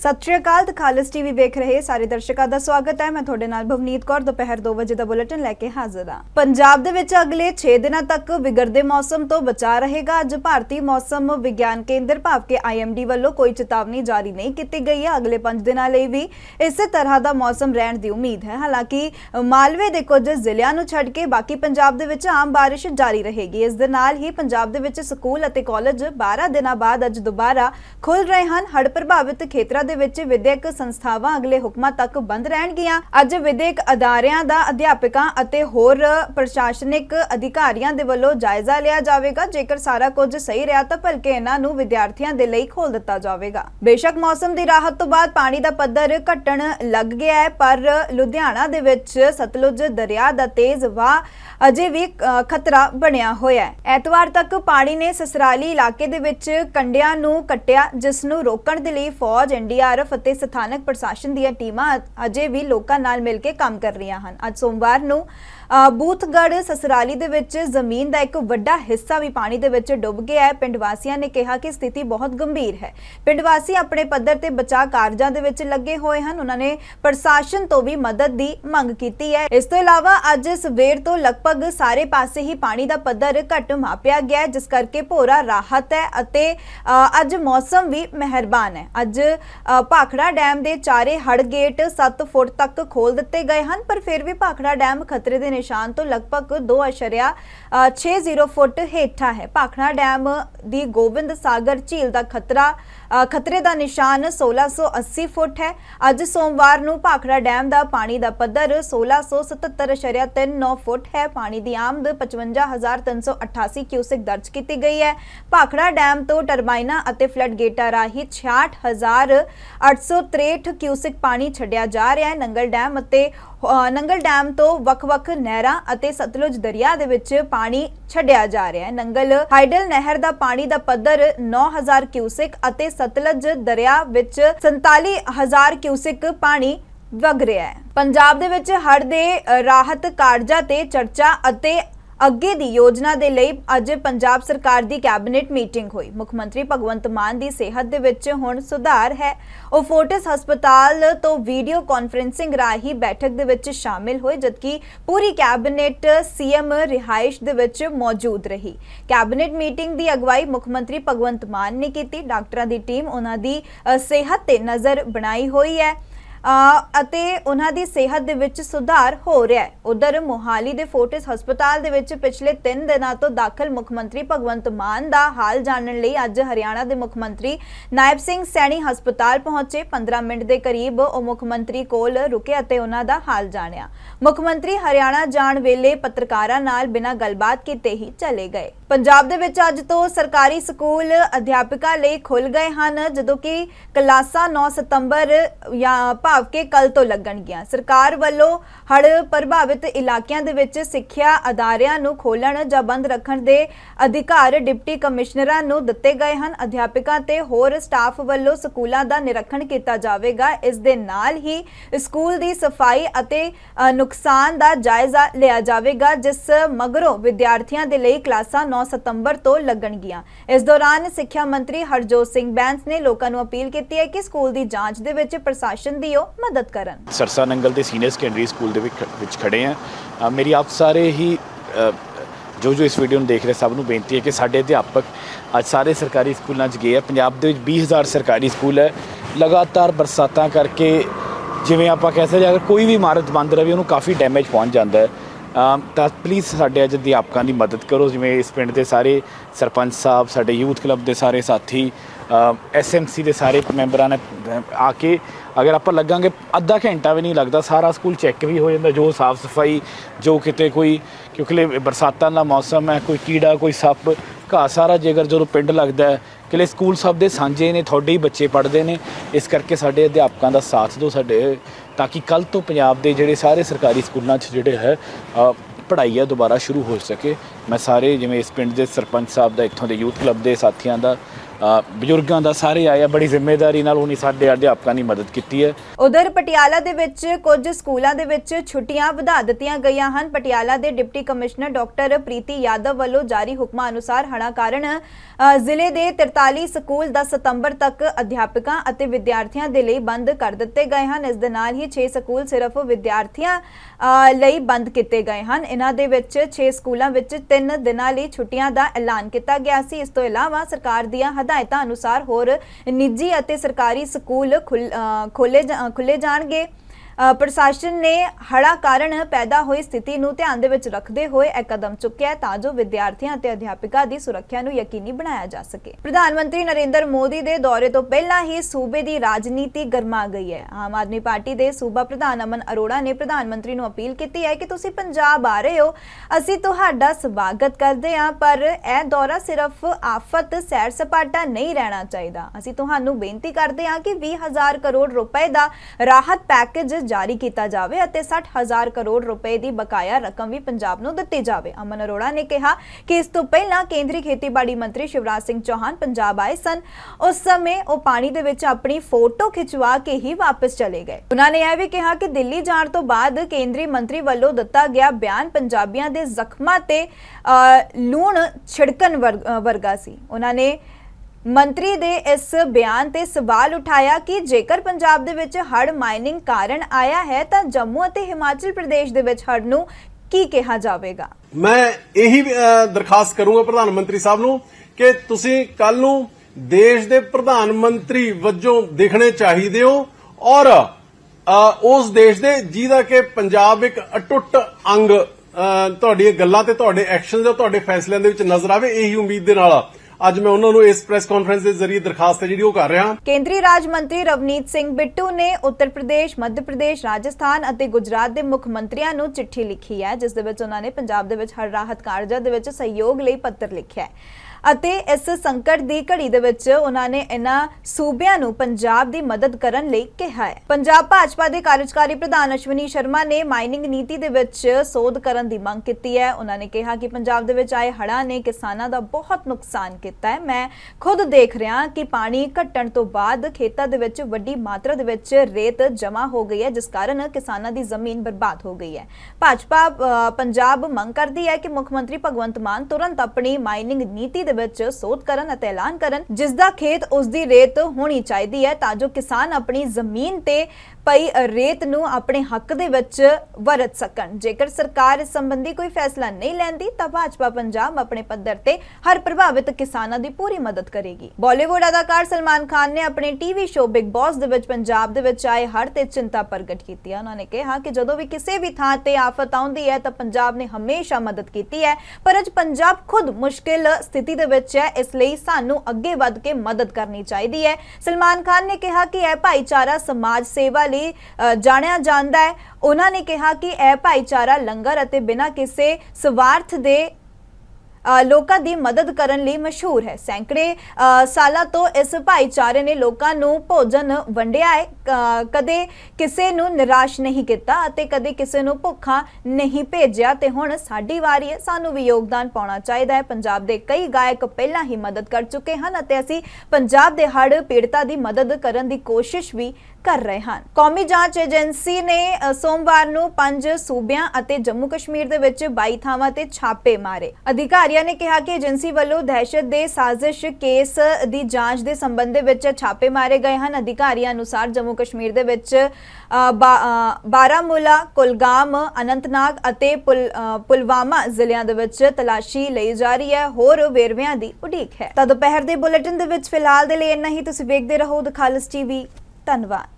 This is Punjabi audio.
ਸਤਿ ਸ਼੍ਰੀ ਅਕਾਲ ਤੇ ਖਾਲਸ ਟੀਵੀ ਵੇਖ ਰਹੇ ਸਾਰੇ ਦਰਸ਼ਕਾਂ ਦਾ ਸਵਾਗਤ ਹੈ। ਮੈਂ ਤੁਹਾਡੇ ਨਾਲ ਭਵਨੀਤ ਕੌਰ, ਦੁਪਹਿਰ 2 ਵਜੇ ਦਾ ਬੁਲੇਟਿਨ ਲੈ ਕੇ ਹਾਜ਼ਰ ਹਾਂ। ਪੰਜਾਬ ਦੇ ਵਿੱਚ ਅਗਲੇ 6 ਦਿਨਾਂ ਤੱਕ ਵਿਗੜਦੇ ਮੌਸਮ ਤੋਂ ਬਚਾ ਰਹੇਗਾ। ਅੱਜ ਭਾਰਤੀ ਮੌਸਮ ਵਿਗਿਆਨ ਕੇਂਦਰ ਭਾਵ ਕੇ ਆਈਐਮਡੀ ਵੱਲੋਂ ਕੋਈ ਚੇਤਾਵਨੀ ਜਾਰੀ ਨਹੀਂ ਕੀਤੀ ਗਈ ਹੈ। ਅਗਲੇ 5 ਦਿਨਾਂ ਲਈ ਵੀ ਇਸੇ ਤਰ੍ਹਾਂ ਦਾ ਮੌਸਮ ਰਹਿਣ ਦੀ ਉਮੀਦ ਹੈ। ਹਾਲਾਂਕਿ, ਮਾਲਵੇ ਦੇ ਕੁਝ ਜ਼ਿਲ੍ਹਿਆਂ ਨੂੰ ਛੱਡ ਕੇ ਬਾਕੀ ਪੰਜਾਬ ਦੇ ਵਿੱਚ ਆਮ ਬਾਰਿਸ਼ ਜਾਰੀ ਰਹੇਗੀ। ਇਸ ਦੇ ਨਾਲ ਹੀ ਪੰਜਾਬ ਦੇ ਵਿੱਚ ਸਕੂਲ ਅਤੇ ਕਾਲਜ 12 ਦਿਨਾਂ ਬਾਅਦ ਅੱਜ ਦੁਬਾਰਾ ਖੁੱਲ ਰਹੇ ਹਨ। ਹੜ੍ਹ ਪ੍ਰਭਾਵਿਤ ਖੇਤਰਾਂ ਦੇ ਵਿੱਚ ਵਿਦਿਅਕ ਸੰਸਥਾਵਾਂ ਅਗਲੇ ਹੁਕਮਾਂ ਤੱਕ ਬੰਦ ਰਹਿਣਗੀਆਂ। ਅੱਜ ਵਿਦਿਅਕ ਅਦਾਰਿਆਂ ਦਾ ਅਧਿਆਪਕਾਂ ਅਤੇ ਹੋਰ ਪ੍ਰਸ਼ਾਸਨਿਕ ਅਧਿਕਾਰੀਆਂ ਦੇ ਵੱਲੋਂ ਜਾਇਜ਼ਾ ਲਿਆ ਜਾਵੇਗਾ। ਜੇਕਰ ਸਾਰਾ ਕੁਝ ਸਹੀ ਰਿਹਾ ਤਾਂ ਭਲਕੇ ਇਹਨਾਂ ਨੂੰ ਵਿਦਿਆਰਥੀਆਂ ਦੇ ਲਈ ਖੋਲ ਦਿੱਤਾ ਜਾਵੇਗਾ। ਬੇਸ਼ੱਕ ਮੌਸਮ ਦੀ ਰਾਹਤ ਤੋਂ ਬਾਅਦ ਪਾਣੀ ਦਾ ਪੱਧਰ ਘਟਣ ਲੱਗ ਗਿਆ ਹੈ, ਪਰ ਲੁਧਿਆਣਾ ਦੇ ਵਿੱਚ ਸਤਲੁਜ ਦਰਿਆ ਦਾ ਤੇਜ਼ ਵਹਾਅ ਅਜੇ ਵੀ ਖਤਰਾ ਬਣਿਆ ਹੋਇਆ ਹੈ। ਐਤਵਾਰ ਤੱਕ ਪਾਣੀ ਨੇ ਸਸਰਾਲੀ ਇਲਾਕੇ ਦੇ ਵਿੱਚ ਕੰਡਿਆਂ ਨੂੰ ਕੱਟਿਆ, ਜਿਸ ਨੂੰ ਰੋਕਣ ਦੇ ਲਈ ਫੌਜ ਐਨਡੀਆਰਐਫ ਅਤੇ ਸਥਾਨਕ ਪ੍ਰਸ਼ਾਸਨ ਦੀਆਂ ਟੀਮਾਂ ਅਜੇ ਵੀ ਲੋਕਾਂ ਨਾਲ ਮਿਲ ਕੇ ਕੰਮ ਕਰ ਰਹੀਆਂ ਹਨ। ਅੱਜ ਸੋਮਵਾਰ ਨੂੰ ਬੂਥਗੜ ਬੂਥਗੜ੍ਹ ਸਸਰਾਲੀ ਦੇ ਵਿੱਚ ਜ਼ਮੀਨ ਦਾ ਇੱਕ ਵੱਡਾ ਹਿੱਸਾ ਵੀ ਪਾਣੀ ਦੇ ਵਿੱਚ ਡੁੱਬ ਗਿਆ ਹੈ। ਪਿੰਡ ਵਾਸੀਆਂ ਨੇ ਕਿਹਾ ਕਿ ਸਥਿਤੀ ਬਹੁਤ ਗੰਭੀਰ ਹੈ। ਪਿੰਡ ਵਾਸੀ ਆਪਣੇ ਪੱਧਰ ਤੇ ਬਚਾਅ ਕਾਰਜਾਂ ਦੇ ਵਿੱਚ ਲੱਗੇ ਹੋਏ ਹਨ। ਉਹਨਾਂ ਨੇ ਪ੍ਰਸ਼ਾਸਨ ਤੋਂ ਵੀ ਮਦਦ ਦੀ ਮੰਗ ਕੀਤੀ ਹੈ। ਇਸ ਤੋਂ ਇਲਾਵਾ ਅੱਜ ਸਵੇਰ ਤੋਂ ਲਗਭਗ ਸਾਰੇ ਪਾਸੇ ਹੀ ਪਾਣੀ ਦਾ ਪੱਧਰ ਘਟ ਮਾਪਿਆ ਗਿਆ ਜਿਸ ਕਰਕੇ ਭੋਰਾ ਰਾਹਤ ਹੈ ਅਤੇ ਅੱਜ ਮੌਸਮ ਵੀ ਮਿਹਰਬਾਨ ਹੈ। ਅੱਜ ਭਾਖੜਾ ਡੈਮ ਦੇ ਚਾਰੇ ਹੜ ਗੇਟ 7 ਫੁੱਟ ਤੱਕ ਖੋਲ ਦਿੱਤੇ ਗਏ ਹਨ, ਪਰ ਫਿਰ ਵੀ ਭਾਖੜਾ ਡੈਮ ਖਤਰੇ ਦੇ ਨਿਸ਼ਾਨ ਤੋਂ ਲਗਭਗ 2.60 ਫੁੱਟ ਹੇਠਾਂ ਹੈ। ਭਾਖੜਾ ਡੈਮ ਦੀ ਗੋਬਿੰਦ ਸਾਗਰ ਝੀਲ ਦਾ ਖਤਰਾ ਖਤਰੇ ਦਾ ਨਿਸ਼ਾਨ 1680 ਫੁੱਟ ਹੈ। ਅੱਜ ਸੋਮਵਾਰ ਨੂੰ ਭਾਖੜਾ ਡੈਮ ਦਾ ਪਾਣੀ ਦਾ ਪੱਧਰ 1677.39 ਫੁੱਟ ਹੈ। ਪਾਣੀ ਦੀ ਆਮਦ 55388 ਕਿਊਸਿਕ ਦਰਜ ਕੀਤੀ ਗਈ ਹੈ। ਭਾਖੜਾ ਡੈਮ ਤੋਂ ਟਰਬਾਈਨਾਂ ਅਤੇ ਫਲੱਡ ਗੇਟਾਂ ਰਾਹੀਂ 66863 ਕਿਊਸਿਕ ਪਾਣੀ ਛੱਡਿਆ ਜਾ ਰਿਹਾ ਹੈ। ਨੰਗਲ ਡੈਮ ਅਤੇ ਨੰਗਲ ਡੈਮ ਤੋਂ ਵੱਖ-ਵੱਖ ਨਹਿਰਾਂ ਅਤੇ ਸਤਲੁਜ ਦਰਿਆ ਦੇ ਵਿੱਚ ਪਾਣੀ ਛੱਡਿਆ ਜਾ ਰਿਹਾ ਹੈ। ਨੰਗਲ ਹਾਈਡਲ ਨਹਿਰ ਦਾ ਪਾਣੀ ਦਾ ਪੱਧਰ 9000 ਕਿਊਸਿਕ ਅਤੇ ਸਤਲਜ ਦਰਿਆ ਵਿੱਚ 47000 ਕਿਊਸਿਕ ਪਾਣੀ ਵਗ ਰਿਹਾ ਹੈ। ਪੰਜਾਬ ਦੇ ਵਿੱਚ ਹੜ੍ਹ ਦੇ ਰਾਹਤ ਕਾਰਜਾਂ ਤੇ ਚਰਚਾ ਅਤੇ ਅੱਗੇ ਦੀ ਯੋਜਨਾ ਦੇ ਲਈ ਅੱਜ ਪੰਜਾਬ ਸਰਕਾਰ ਦੀ ਕੈਬਨਿਟ ਮੀਟਿੰਗ ਹੋਈ। ਮੁੱਖ ਮੰਤਰੀ ਭਗਵੰਤ ਮਾਨ ਦੀ ਸਿਹਤ ਦੇ ਵਿੱਚ ਹੁਣ ਸੁਧਾਰ ਹੈ। ਉਹ ਫੋਰਟਿਸ ਹਸਪਤਾਲ ਤੋਂ ਵੀਡੀਓ ਕਾਨਫਰੈਂਸਿੰਗ ਰਾਹੀਂ ਬੈਠਕ ਦੇ ਵਿੱਚ ਸ਼ਾਮਿਲ ਹੋਏ, ਜਦਕਿ ਪੂਰੀ ਕੈਬਨਿਟ ਸੀਐਮ ਰਿਹਾਇਸ਼ ਦੇ ਵਿੱਚ ਮੌਜੂਦ ਰਹੀ। ਕੈਬਨਿਟ ਮੀਟਿੰਗ ਦੀ ਅਗਵਾਈ ਮੁੱਖ ਮੰਤਰੀ ਭਗਵੰਤ ਮਾਨ ਨੇ ਕੀਤੀ। ਡਾਕਟਰਾਂ ਦੀ ਟੀਮ ਉਹਨਾਂ ਦੀ ਸਿਹਤ ਤੇ ਨਜ਼ਰ ਬਣਾਈ ਹੋਈ ਹੈ। ਅਤੇ ਉਹਨਾਂ ਦੀ ਸਿਹਤ ਦੇ ਵਿੱਚ ਸੁਧਾਰ ਹੋ ਰਿਹਾ ਹੈ। ਉਧਰ ਮੋਹਾਲੀ ਦੇ ਫੋਰਟਿਸ ਹਸਪਤਾਲ ਦੇ ਵਿੱਚ ਪਿਛਲੇ 3 ਦਿਨਾਂ ਤੋਂ ਦਾਖਲ ਮੁੱਖ ਮੰਤਰੀ ਭਗਵੰਤ ਮਾਨ ਦਾ ਹਾਲ ਜਾਣਨ ਲਈ ਅੱਜ ਹਰਿਆਣਾ ਦੇ ਮੁੱਖ ਮੰਤਰੀ ਨਾਇਬ ਸਿੰਘ ਸੈਣੀ ਹਸਪਤਾਲ ਪਹੁੰਚੇ। 15 ਮਿੰਟ ਦੇ ਕਰੀਬ ਉਹ ਮੁੱਖ ਮੰਤਰੀ ਕੋਲ ਰੁਕੇ ਅਤੇ ਉਹਨਾਂ ਦਾ ਹਾਲ ਜਾਣਿਆ। ਮੁੱਖ ਮੰਤਰੀ ਹਰਿਆਣਾ ਜਾਣ ਵੇਲੇ ਪੱਤਰਕਾਰਾਂ ਨਾਲ ਬਿਨਾਂ ਗੱਲਬਾਤ ਕੀਤੇ ਹੀ ਚਲੇ ਗਏ। ਪੰਜਾਬ ਦੇ ਵਿੱਚ ਅੱਜ ਤੋਂ ਸਰਕਾਰੀ ਸਕੂਲ ਅਧਿਆਪਕਾਂ ਲਈ ਖੁੱਲ ਗਏ ਹਨ, ਜਦੋਂ ਕਿ ਕਲਾਸਾਂ 9 ਸਤੰਬਰ ਜਾਂ ਭਾਵ ਕਿ ਕੱਲ ਤੋਂ ਲੱਗਣਗੀਆਂ। ਸਰਕਾਰ ਵੱਲੋਂ ਹੜ੍ਹ ਪ੍ਰਭਾਵਿਤ ਇਲਾਕਿਆਂ ਦੇ ਵਿੱਚ ਸਿੱਖਿਆ ਅਦਾਰਿਆਂ ਨੂੰ ਖੋਲਣ ਜਾਂ ਬੰਦ ਰੱਖਣ ਦੇ ਅਧਿਕਾਰ ਡਿਪਟੀ ਕਮਿਸ਼ਨਰਾਂ ਨੂੰ ਦਿੱਤੇ ਗਏ ਹਨ। ਅਧਿਆਪਕਾਂ ਤੇ ਹੋਰ ਸਟਾਫ ਵੱਲੋਂ ਸਕੂਲਾਂ ਦਾ ਨਿਰੀਖਣ ਕੀਤਾ ਜਾਵੇਗਾ। ਇਸ ਦੇ ਨਾਲ ਹੀ ਸਕੂਲ ਦੀ ਸਫ਼ਾਈ ਅਤੇ ਨੁਕਸਾਨ ਦਾ ਜਾਇਜ਼ਾ ਲਿਆ ਜਾਵੇਗਾ, ਜਿਸ ਮਗਰੋਂ ਵਿਦਿਆਰਥੀਆਂ ਦੇ ਲਈ ਕਲਾਸਾਂ 9 ਸਤੰਬਰ ਤੋਂ ਲੱਗਣਗੀਆਂ। ਇਸ ਦੌਰਾਨ ਸਿੱਖਿਆ ਮੰਤਰੀ ਹਰਜੋਤ ਸਿੰਘ ਬੈਂਸ ਨੇ ਲੋਕਾਂ ਨੂੰ ਅਪੀਲ ਕੀਤੀ ਹੈ ਕਿ ਸਕੂਲ ਦੀ ਜਾਂਚ ਦੇ ਵਿੱਚ ਪ੍ਰਸ਼ਾਸਨ ਦੀ ਉਹ ਮਦਦ ਕਰਨ। ਸਰਸਾ ਨੰਗਲ ਦੇ ਸੀਨੀਅਰ ਸੈਕੰਡਰੀ ਸਕੂਲ ਦੇ ਵਿੱਚ ਖੜੇ ਆ। ਮੇਰੀ ਆਪ ਸਾਰੇ ਹੀ ਜੋ ਜੋ ਇਸ ਵੀਡੀਓ ਨੂੰ ਦੇਖ ਰਹੇ ਸਭ ਨੂੰ ਬੇਨਤੀ ਹੈ ਕਿ ਸਾਡੇ ਅਧਿਆਪਕ ਅੱਜ ਸਾਰੇ ਸਰਕਾਰੀ ਸਕੂਲਾਂ 'ਚ ਗਏ ਆ। ਪੰਜਾਬ ਦੇ ਵਿੱਚ 20000 ਸਰਕਾਰੀ ਸਕੂਲ ਹੈ। ਲਗਾਤਾਰ ਬਰਸਾਤਾਂ ਕਰਕੇ ਜਿਵੇਂ ਆਪਾਂ ਕਹਿ ਸਕਦੇ ਹਾਂ, ਅਗਰ ਕੋਈ ਵੀ ਇਮਾਰਤ ਬੰਦ ਰਵੇ ਉਹਨੂੰ ਕਾਫੀ ਡੈਮੇਜ ਪਹੁੰਚ ਜਾਂਦਾ ਹੈ। ਤਾਂ ਪਲੀਜ਼ ਸਾਡੇ ਅੱਜ ਅਧਿਆਪਕਾਂ ਦੀ ਮਦਦ ਕਰੋ, ਜਿਵੇਂ ਇਸ ਪਿੰਡ ਦੇ ਸਾਰੇ ਸਰਪੰਚ ਸਾਹਿਬ, ਸਾਡੇ ਯੂਥ ਕਲੱਬ ਦੇ ਸਾਰੇ ਸਾਥੀ ਐਸਐਮਸੀ ਦੇ ਸਾਰੇ ਮੈਂਬਰਾਂ ਨੇ ਆ ਕੇ ਅਗਰ ਆਪਾਂ ਲੱਗਾਂਗੇ, ਅੱਧਾ ਘੰਟਾ ਵੀ ਨਹੀਂ ਲੱਗਦਾ, ਸਾਰਾ ਸਕੂਲ ਚੈੱਕ ਵੀ ਹੋ ਜਾਂਦਾ, ਜੋ ਸਾਫ਼ ਸਫ਼ਾਈ, ਜੋ ਕਿਤੇ ਕੋਈ, ਕਿਉਂਕਿ ਬਰਸਾਤਾਂ ਦਾ ਮੌਸਮ ਹੈ, ਕੋਈ ਕੀੜਾ, ਕੋਈ ਸੱਪ, ਘਾਹ, ਸਾਰਾ ਜੇਕਰ ਜਦੋਂ ਪਿੰਡ ਲੱਗਦਾ ਹੈ ਕਿਲੇ ਸਕੂਲ ਸਭ ਦੇ ਸਾਂਝੇ ਨੇ, ਤੁਹਾਡੇ ਹੀ ਬੱਚੇ ਪੜ੍ਹਦੇ ਨੇ, ਇਸ ਕਰਕੇ ਸਾਡੇ ਅਧਿਆਪਕਾਂ ਦਾ ਸਾਥ ਦਿਓ ਸਾਡੇ, ਤਾਂ ਕਿ ਕੱਲ ਤੋਂ ਪੰਜਾਬ ਦੇ ਜਿਹੜੇ ਸਾਰੇ ਸਰਕਾਰੀ ਸਕੂਲਾਂ 'ਚ ਜਿਹੜੇ ਹੈ ਪੜ੍ਹਾਈ ਆ, ਦੁਬਾਰਾ ਸ਼ੁਰੂ ਹੋ ਸਕੇ। ਮੈਂ ਸਾਰੇ, ਜਿਵੇਂ ਇਸ ਪਿੰਡ ਦੇ ਸਰਪੰਚ ਸਾਹਿਬ ਦਾ, ਇੱਥੋਂ ਦੇ ਯੂਥ ਕਲੱਬ ਦੇ ਸਾਥੀਆਂ ਦਾ ਬਜ਼ੁਰਗਾਂ ਦਾ ਸਾਰੇ ਆਇਆ, ਬੜੀ ਜ਼ਿੰਮੇਵਾਰੀ ਨਾਲ ਉਹਨੇ ਸਾਡੇ ਅਧਿਆਪਕਾਂ ਦੀ ਮਦਦ ਕੀਤੀ ਹੈ। ਉਧਰ ਪਟਿਆਲਾ ਦੇ ਵਿੱਚ ਕੁਝ ਸਕੂਲਾਂ ਦੇ ਵਿੱਚ ਛੁੱਟੀਆਂ ਵਧਾ ਦਿੱਤੀਆਂ ਗਈਆਂ ਹਨ। ਪਟਿਆਲਾ ਦੇ deputy commissioner doctor Preeti Yadav ਵੱਲੋਂ ਜਾਰੀ ਹੁਕਮਾਂ ਅਨੁਸਾਰ ਹੜ੍ਹਾਂ ਕਾਰਨ ਜ਼ਿਲ੍ਹੇ ਦੇ 43 ਸਕੂਲ 10 ਸਤੰਬਰ ਤੱਕ ਅਧਿਆਪਕਾਂ ਅਤੇ ਵਿਦਿਆਰਥੀਆਂ ਦੇ ਲਈ ਬੰਦ ਕਰ ਦਿੱਤੇ ਗਏ ਹਨ। ਇਸ ਦੇ ਨਾਲ ਹੀ 6 ਸਕੂਲ ਸਿਰਫ ਵਿਦਿਆਰਥੀਆਂ ਲਈ ਬੰਦ ਕੀਤੇ ਗਏ ਹਨ। ਇਹਨਾਂ ਦੇ ਵਿੱਚ 6 ਸਕੂਲਾਂ ਵਿੱਚ 3 ਦਿਨਾਂ ਲਈ ਛੁੱਟੀਆਂ ਦਾ ਐਲਾਨ ਕੀਤਾ ਗਿਆ ਸੀ। ਇਸ ਤੋਂ ਇਲਾਵਾ ਸਰਕਾਰ ਦੀਆਂ ਹਦਾਇਤਾਂ ਅਨੁਸਾਰ ਹੋਰ ਨਿੱਜੀ ਅਤੇ ਸਰਕਾਰੀ ਸਕੂਲ ਖੁੱਲ- ਅ, ਖੋਲੇ ਖੁੱਲੇ ਜਾਣਗੇ। ਪ੍ਰਸ਼ਾਸਨ ਨੇ ਹੜਾ ਕਾਰਨ ਪੈਦਾ ਹੋਈ ਸਥਿਤੀ ਨੂੰ ਧਿਆਨ ਦੇ ਵਿੱਚ ਰੱਖਦੇ ਹੋਏ ਇਹ ਕਦਮ ਚੁੱਕਿਆ ਤਾਂ ਜੋ ਵਿਦਿਆਰਥੀਆਂ ਅਤੇ ਅਧਿਆਪਕਾਂ ਦੀ ਸੁਰੱਖਿਆ ਨੂੰ ਯਕੀਨੀ ਬਣਾਇਆ ਜਾ ਸਕੇ। ਪ੍ਰਧਾਨ ਮੰਤਰੀ ਨਰਿੰਦਰ ਮੋਦੀ ਦੇ ਦੌਰੇ ਤੋਂ ਪਹਿਲਾਂ ਹੀ ਸੂਬੇ ਦੀ ਰਾਜਨੀਤੀ ਗਰਮਾ ਗਈ ਹੈ। ਆਮ ਆਦਮੀ ਪਾਰਟੀ ਦੇ ਸੂਬਾ ਪ੍ਰਧਾਨ ਅਮਨ ਅਰੋੜਾ ਨੇ ਪ੍ਰਧਾਨ ਮੰਤਰੀ ਨੂੰ ਅਪੀਲ ਕੀਤੀ ਹੈ ਕਿ ਤੁਸੀਂ ਪੰਜਾਬ ਆ ਰਹੇ ਹੋ, ਅਸੀਂ ਤੁਹਾਡਾ ਸਵਾਗਤ ਕਰਦੇ ਹਾਂ, ਪਰ ਇਹ ਦੌਰਾ ਸਿਰਫ ਆਫਤ ਸੈਰ ਸਪਾਟਾ ਨਹੀਂ ਰਹਿਣਾ ਚਾਹੀਦਾ। ਅਸੀਂ ਤੁਹਾਨੂੰ ਬੇਨਤੀ ਕਰਦੇ ਹਾਂ ਕਿ 20000 ਕਰੋੜ ਰੁਪਏ ਦਾ ਰਾਹਤ ਪੈਕੇਜ ਜਾਰੀ ਕੀਤਾ ਜਾਵੇ ਅਤੇ 60000 ਕਰੋੜ ਰੁਪਏ ਦੀ ਬਕਾਇਆ ਰਕਮ ਵੀ ਪੰਜਾਬ ਨੂੰ ਦਿੱਤੀ ਜਾਵੇ। ਅਮਨ ਅਰੋੜਾ ਨੇ ਕਿਹਾ ਕਿ ਇਸ ਤੋਂ ਪਹਿਲਾਂ ਕੇਂਦਰੀ ਖੇਤੀਬਾੜੀ ਮੰਤਰੀ ਸ਼ਿਵਰਾਜ ਸਿੰਘ ਚੌਹਾਨ ਪੰਜਾਬ ਆਏ ਸਨ। ਉਸ ਸਮੇਂ ਉਹ ਪਾਣੀ ਦੇ ਵਿੱਚ ਆਪਣੀ ਫੋਟੋ ਖਿਚਵਾ ਕੇ ਹੀ ਵਾਪਸ ਚਲੇ ਗਏ। ਉਹਨਾਂ ਨੇ ਇਹ ਵੀ ਕਿਹਾ ਕਿ ਦਿੱਲੀ ਜਾਣ ਤੋਂ ਬਾਅਦ ਕੇਂਦਰੀ ਮੰਤਰੀ ਵੱਲੋਂ ਦਿੱਤਾ ਗਿਆ ਬਿਆਨ ਪੰਜਾਬੀਆਂ ਦੇ ਜ਼ਖਮਾਂ ਤੇ ਅ, ਲੂਣ ਛਿੜਕਣ ਵਰ- ਵਰਗਾ ਸੀ। ਉਹਨਾਂ ਨੇ ਮੰਤਰੀ ਦੇ ਇਸ ਬਿਆਨ ਤੇ ਸਵਾਲ ਉਠਾਇਆ ਕਿ ਜੇਕਰ ਪੰਜਾਬ ਦੇ ਵਿੱਚ ਹੜ ਮਾਈਨਿੰਗ ਕਾਰਨ ਆਇਆ ਹੈ, ਤਾਂ ਜੰਮੂ ਅਤੇ ਹਿਮਾਚਲ ਪ੍ਰਦੇਸ਼ ਦੇ ਵਿੱਚ ਹੜ ਨੂੰ ਕੀ ਕਿਹਾ ਜਾਵੇਗਾ? ਮੈਂ ਇਹੀ ਦਰਖਾਸਤ ਕਰੂੰਗਾ ਪ੍ਰਧਾਨ ਮੰਤਰੀ ਸਾਹਿਬ ਨੂੰ ਕਿ ਤੁਸੀਂ ਕੱਲ ਨੂੰ ਦੇਸ਼ ਦੇ ਪ੍ਰਧਾਨ ਮੰਤਰੀ ਵਜੋਂ ਦਿਖਣੇ ਚਾਹੀਦੇ ਹੋ ਔਰ ਉਸ ਦੇਸ਼ ਦੇ ਜਿਹਦਾ ਕਿ ਪੰਜਾਬ ਇੱਕ ਅਟੁੱਟ ਅੰਗ ਤੁਹਾਡੀਆਂ ਗੱਲਾਂ ਤੇ ਤੁਹਾਡੇ ਐਕਸ਼ਨ ਤੇ ਤੁਹਾਡੇ ਫੈਸਲਿਆਂ ਦੇ ਵਿੱਚ ਨਜ਼ਰ ਆਵੇ, ਇਹੀ ਉਮੀਦ ਦੇ ਨਾਲ ਅੱਜ ਮੈਂ ਉਹਨਾਂ ਨੂੰ ਇਸ ਪ੍ਰੈਸ ਕਾਨਫਰੰਸ ਦੇ ਜ਼ਰੀਏ ਦਰਖਾਸਤ ਹੈ ਜਿਹੜੀ ਉਹ ਕਰ ਰਿਹਾ ਕੇਂਦਰੀ ਰਾਜ ਮੰਤਰੀ ਰਵਨੀਤ ਸਿੰਘ ਬਿੱਟੂ ਨੇ ਉੱਤਰ ਪ੍ਰਦੇਸ਼, ਮੱਧ ਪ੍ਰਦੇਸ਼, ਰਾਜਸਥਾਨ ਅਤੇ ਗੁਜਰਾਤ ਦੇ ਮੁੱਖ ਮੰਤਰੀਆਂ ਨੂੰ ਚਿੱਠੀ ਲਿਖੀ ਹੈ, ਜਿਸ ਦੇ ਵਿੱਚ ਉਹਨਾਂ ਨੇ ਪੰਜਾਬ ਦੇ ਵਿੱਚ ਹਰ ਰਾਹਤ ਕਾਰਜਾਂ ਦੇ ਵਿੱਚ ਸਹਿਯੋਗ ਲਈ ਪੱਤਰ ਲਿਖਿਆ ਹੈ। ਅਤੇ ਇਸ ਸੰਕਟ ਦੀ ਘੜੀ ਦੇ ਵਿੱਚ ਉਹਨਾਂ ਨੇ ਇਹਨਾਂ ਸੂਬਿਆਂ ਨੂੰ ਪੰਜਾਬ ਦੀ ਮਦਦ ਕਰਨ ਲਈ ਕਿਹਾ ਹੈ। ਪੰਜਾਬ ਭਾਜਪਾ ਦੇ ਕਾਰਜਕਾਰੀ ਪ੍ਰਧਾਨ ਅਸ਼ਵਨੀ ਸ਼ਰਮਾ ਨੇ ਮਾਈਨਿੰਗ ਨੀਤੀ ਦੇ ਵਿੱਚ ਸੋਧ ਕਰਨ ਦੀ ਮੰਗ ਕੀਤੀ ਹੈ। ਉਹਨਾਂ ਨੇ ਕਿਹਾ ਕਿ ਪੰਜਾਬ ਦੇ ਵਿੱਚ ਆਏ ਹੜ੍ਹਾਂ ਨੇ ਕਿਸਾਨਾਂ ਦਾ ਬਹੁਤ ਨੁਕਸਾਨ ਕੀਤਾ ਹੈ। ਮੈਂ ਖੁਦ ਦੇਖ ਰਿਹਾ ਕਿ ਪਾਣੀ ਘਟਣ ਤੋਂ ਬਾਅਦ ਖੇਤਾਂ ਦੇ ਵਿੱਚ ਵੱਡੀ ਮਾਤਰਾ ਦੇ ਵਿੱਚ ਰੇਤ ਜਮ੍ਹਾਂ ਹੋ ਗਈ ਹੈ ਜਿਸ ਕਾਰਨ ਕਿਸਾਨਾਂ ਦੀ ਜ਼ਮੀਨ ਬਰਬਾਦ ਹੋ ਗਈ ਹੈ। ਭਾਜਪਾ ਅ, ਪੰਜਾਬ ਮੰਗ ਕਰਦੀ ਹੈ ਕਿ ਮੁੱਖ ਮੰਤਰੀ ਭਗਵੰਤ ਮਾਨ ਤੁਰੰਤ ਆਪਣੀ ਮਾਈਨਿੰਗ ਨੀਤੀ ਦੇ ਵਿੱਚ ਸੋਧ ਕਰਨ ਅਤੇ ਐਲਾਨ ਕਰਨ ਜਿਸ ਦਾ ਖੇਤ ਉਸ ਦੀ ਰੇਤ ਹੋਣੀ ਚਾਹੀਦੀ ਹੈ ਤਾਂ ਜੋ ਕਿਸਾਨ ਆਪਣੀ ਜ਼ਮੀਨ ਤੇ ਪਈ ਰੇਤ ਨੂੰ ਆਪਣੇ ਹੱਕ ਦੇ ਵਿੱਚ ਵਰਤ ਸਕਣ। ਜੇਕਰ ਸਰਕਾਰ ਇਸ ਸੰਬੰਧੀ ਕੋਈ ਫੈਸਲਾ ਨਹੀਂ ਲੈਂਦੀ, ਤਾਂ ਭਾਜਪਾ ਪੰਜਾਬ ਆਪਣੇ ਪੱਧਰ ਤੇ ਹਰ ਪ੍ਰਭਾਵਿਤ ਕਿਸਾਨਾਂ ਦੀ ਪੂਰੀ ਮਦਦ ਕਰੇਗੀ। ਬਾਲੀਵੁੱਡ ਅਦਾਕਾਰ ਸਲਮਾਨ ਖਾਨ ਨੇ ਆਪਣੇ ਟੀਵੀ ਸ਼ੋਅ ਬਿਗ ਬਾਸ ਦੇ ਵਿੱਚ ਪੰਜਾਬ ਦੇ ਵਿੱਚ ਆਏ ਹੜ੍ਹ ਤੇ ਚਿੰਤਾ ਪ੍ਰਗਟ ਕੀਤੀ ਹੈ। ਉਹਨਾਂ ਨੇ ਕਿਹਾ ਕਿ ਜਦੋਂ ਵੀ ਕਿਸੇ ਵੀ ਥਾਂ ਤੇ ਆਫਤ ਆਉਂਦੀ ਹੈ, ਤਾਂ ਪੰਜਾਬ ਨੇ ਹਮੇਸ਼ਾ ਮਦਦ ਕੀਤੀ ਹੈ। ਪਰ ਅੱਜ ਪੰਜਾਬ ਖੁਦ ਮੁਸ਼ਕਿਲ ਸਥਿਤੀ ਦੇ ਵਿੱਚ ਹੈ, ਇਸ ਲਈ ਸਾਨੂੰ ਅੱਗੇ ਵੱਧ ਕੇ ਮਦਦ ਕਰਨੀ ਚਾਹੀਦੀ ਹੈ। ਸਲਮਾਨ ਖਾਨ ਨੇ ਕਿਹਾ ਕਿ ਇਹ ਭਾਈਚਾਰਾ, ਸਮਾਜ ਸੇਵਾ ਲਈ ਜਾਣਿਆ ਜਾਂਦਾ ਹੈ। ਉਹਨਾਂ ਨੇ ਕਿਹਾ ਕਿ ਇਹ ਭਾਈਚਾਰਾ ਲੰਗਰ ਅਤੇ ਬਿਨਾਂ ਕਿਸੇ ਸਵਾਰਥ ਦੇ ਲੋਕਾਂ ਦੀ ਮਦਦ ਕਰਨ ਲਈ ਮਸ਼ਹੂਰ ਹੈ। ਸੈਂਕੜੇ ਸਾਲਾਂ ਤੋਂ ਇਸ ਭਾਈਚਾਰੇ ਨੇ ਲੋਕਾਂ ਨੂੰ ਭੋਜਨ ਵੰਡਿਆ ਹੈ। ਕਦੇ ਕਿਸੇ ਨੂੰ ਨਿਰਾਸ਼ ਨਹੀਂ ਕੀਤਾ ਅਤੇ ਕਦੇ ਕਿਸੇ ਨੂੰ ਭੁੱਖਾ ਨਹੀਂ ਭੇਜਿਆ ਤੇ ਹੁਣ ਸਾਡੀ ਵਾਰੀ ਹੈ। ਸਾਨੂੰ ਵੀ ਯੋਗਦਾਨ ਪਾਉਣਾ ਚਾਹੀਦਾ ਹੈ। ਪੰਜਾਬ ਦੇ ਕਈ ਗਾਇਕ ਪਹਿਲਾਂ ਹੀ ਮਦਦ ਕਰ ਚੁੱਕੇ ਹਨ ਅਤੇ ਅਸੀਂ ਪੰਜਾਬ ਦੇ ਹੜ੍ਹ ਪੀੜਤਾਂ ਦੀ ਮਦਦ ਕਰਨ ਦੀ ਕੋਸ਼ਿਸ਼ ਵੀ ਕਰ ਰਹੇ ਹਨ ਕੌਮੀ ਜਾਂਚ ਏਜੰਸੀ ਨੇ ਸੋਮਵਾਰ ਨੂੰ ਪੰਜ ਸੂਬਿਆਂ ਅਤੇ ਜੰਮੂ ਕਸ਼ਮੀਰ ਦੇ ਵਿੱਚ 22 ਥਾਵਾਂ ਤੇ ਛਾਪੇ ਮਾਰੇ। ਅਧਿਕਾਰੀ ਅਧਿਕਾਰੀਆਂ ਨੇ ਕਿਹਾ ਕਿ ਏਜੰਸੀ ਵੱਲੋਂ ਦਹਿਸ਼ਤ ਦੇ ਸਾਜ਼ਿਸ਼ ਕੇਸ ਦੀ ਜਾਂਚ ਦੇ ਸੰਬੰਧ ਦੇ ਵਿੱਚ ਛਾਪੇ ਮਾਰੇ ਗਏ ਹਨ। ਅਧਿਕਾਰੀਆਂ ਅਨੁਸਾਰ ਜੰਮੂ ਕਸ਼ਮੀਰ ਦੇ ਵਿੱਚ ਅ, ਬਾਰਾਮੂਲਾ ਕੁਲਗਾਮ ਅਨੰਤਨਾਗ ਅਤੇ ਪੁਲ- ਪੁਲਵਾਮਾ ਜ਼ਿਲ੍ਹਿਆਂ ਦੇ ਵਿੱਚ ਤਲਾਸ਼ੀ ਲਈ ਜਾ ਰਹੀ ਹੈ। ਹੋਰ ਵੇਰਵਿਆਂ ਦੀ ਉਡੀਕ ਹੈ। ਤਾਂ ਦੁਪਹਿਰ ਦੇ ਬੁਲੇਟਿਨ ਦੇ ਵਿੱਚ ਫਿਲਹਾਲ ਦੇ ਲਈ ਇੰਨਾ ਹੀ। ਤੁਸੀਂ ਵੇਖਦੇ ਰਹੋ ਦ ਖਾਲਸ ਟੀਵੀ। ਧੰਨਵਾਦ।